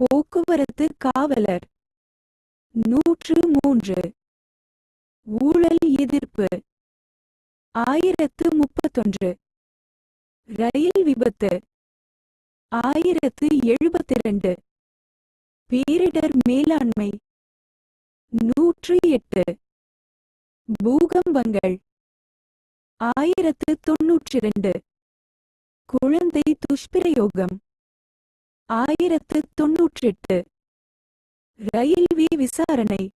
போக்குவரத்து காவலர். நூற்று மூன்று. ஊழல் எதிர்ப்பு. ஆயிரத்து முப்பத்தொன்று. ரயில் விபத்து. ஆயிரத்து எழுபத்திரண்டு. பேரிடர் மேலாண்மை. நூற்று எட்டு. பூகம்பங்கள். ஆயிரத்து தொன்னூற்றிரண்டு குழந்தை துஷ்பிரயோகம். ஆயிரத்து தொன்னூற்றெட்டு. ரயில்வே விசாரணை.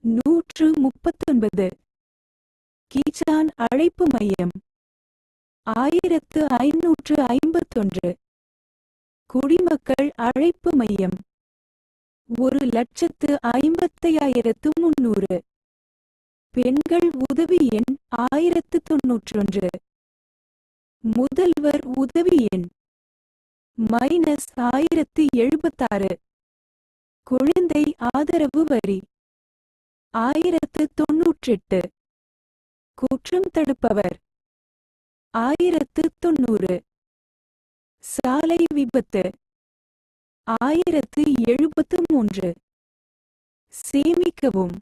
நூற்று முப்பத்தொன்பது. கீச்சான் அழைப்பு மையம். ஆயிரத்து ஐநூற்று ஐம்பத்தொன்று. குடிமக்கள் அழைப்பு மையம். ஒரு லட்சத்து ஐம்பத்தையாயிரத்து முன்னூறு. பெண்கள் உதவி எண் ஆயிரத்து தொன்னூற்றொன்று. முதல்வர் உதவி எண். மைனஸ் ஆயிரத்து எழுபத்தாறு. குழந்தை ஆதரவு வரி. ஆயிரத்து தொன்னூற்றெட்டு. குற்றம் தடுப்பவர். ஆயிரத்து தொன்னூறு. சாலை விபத்து. ஆயிரத்து எழுபத்து மூன்று. சேமிக்கவும்.